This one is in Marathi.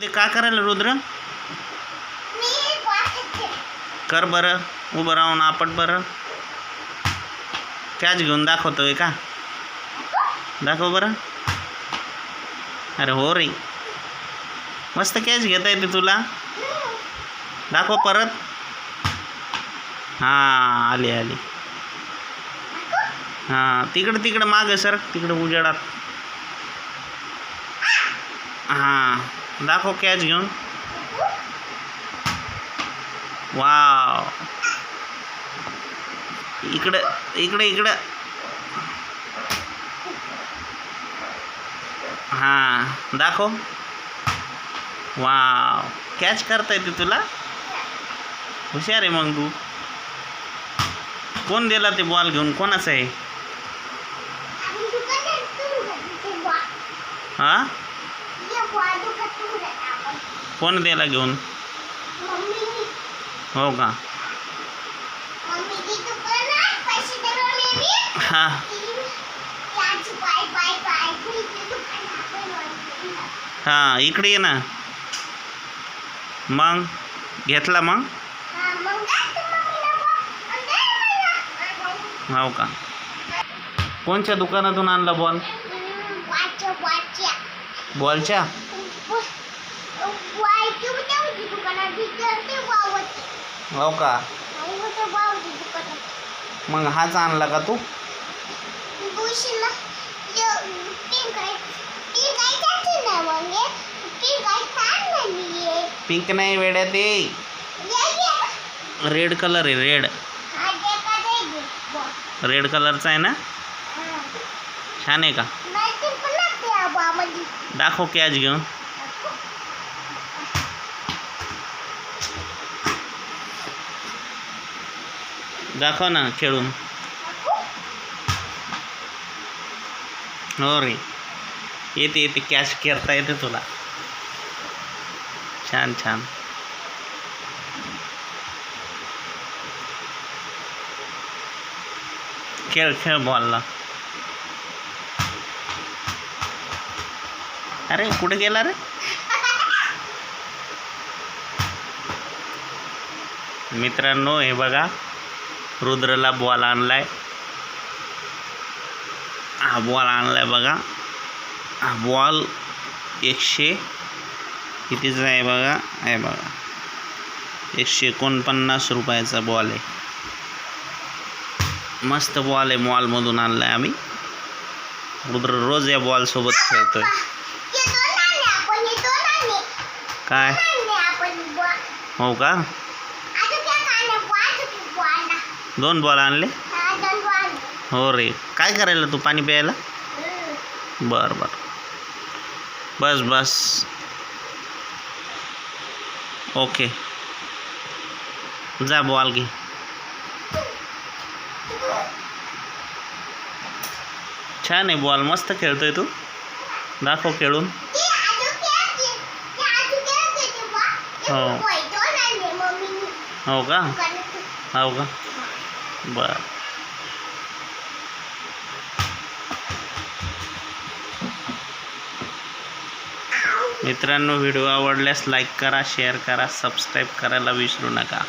ते काय करायला रुद्र? कर बरं उभं राहून आपट बरं. कॅच घेऊन दाखवतोय का? दाखव बरं. अरे हो रे. मस्त कॅच घेता येते तुला. दाखव परत. हां आली आली. हां तिकडं तिकडं मागं सर. तिकडं उजेडात. हां. दाखव कॅच घेऊन. वाव. इकडं इकडे इकडं. हां दाखव. वाव. कॅच करता येते तुला? हुशार आहे मग तू. कोण दिला ते बॉल घेऊन? कोणाचं आहे? हां? कोण द्यायला घेऊन? हो का? हां. हां इकडे ये ना. मग? घेतला मग? हो का? कोणच्या दुकानातून आणला बॉल बॉलच्या? हो का? मग हाच आणला का तू? पिंक नाही वेड्या ते. रेड कलर आहे रेड रेड कलरचा आहे ना? छान आहे का? दाखव कॅच घेऊन. दाखव ना खेळून. हो रे. येते येते. कॅश करता येते तुला. छान छान. खेळ खेळ बॉलला अरे कुठे गेला रे? मित्रांनो हे बघा. रुद्रला बॉल आणलाय. हा बॉल आणलाय बघा. हा बॉल एकशे कितीचा आहे बघा? आहे बघा. एकशे एकोणपन्नास रुपयाचा बॉल आहे. मस्त बॉल आहे मॉलमधून आणला आहे आम्ही. रुद्र रोज या बॉलसोबत खेळतोय. काय? हो का? दोन बॉल आणले? हो रे. काय करायला तू पाणी प्यायला? बर बर. बस बस. ओके. जा बॉल घे. छान आहे बॉल. मस्त खेळतोय तू. दाखव खेळून. हो. हो का? हो का? बर. मित्रांनो व्हिडिओ आवडल्यास लाईक करा शेअर करा सबस्क्राईब करायला विसरू नका.